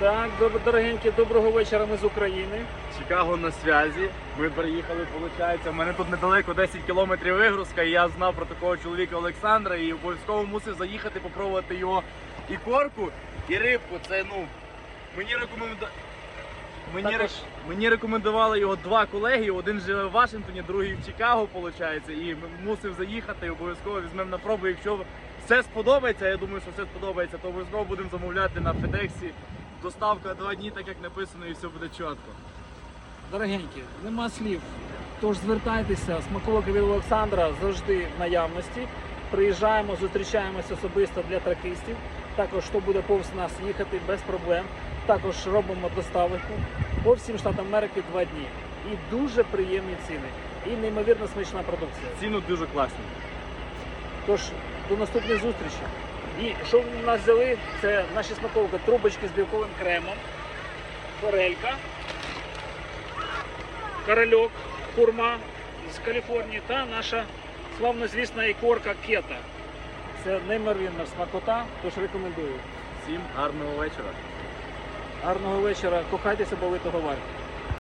Так, дорогенькі, доброго вечора. Ми з України. Чикаго на зв'язі. Ми приїхали, виходить. У мене тут недалеко 10 кілометрів вигрузка, і я знав про такого чоловіка Олександра і обов'язково мусив заїхати, попробувати його і корку, і рибку. Це ну мені рекоменда... Мені, Також- мені рекомендували його два колеги. Один живе в Вашингтоні, другий в Чикаго, виходить, і мусив заїхати. І обов'язково візьмемо на пробу. Якщо все сподобається, я думаю, що все сподобається, то обов'язково будемо замовляти на Федексі. Доставка два дні, так як написано, і все буде чітко. Дорогенькі, нема слів. Тож звертайтеся, смаколики від Олександра завжди в наявності. Приїжджаємо, зустрічаємося особисто для тракистів. Також хто буде повз нас їхати без проблем. Також робимо доставку по всім штатам Америки два дні. І дуже приємні ціни. І неймовірно смачна продукція. Ціну дуже класні. Тож до наступної зустрічі. І що в нас взяли? Це наші смаколики, трубочки з білковим кремом, форелька, корольок, курма з Каліфорнії та наша славнозвісна ікорка кета. Це неймовірна смакота, тож рекомендую. Всім гарного вечора. Гарного вечора, кохайтеся, бо ви того варті.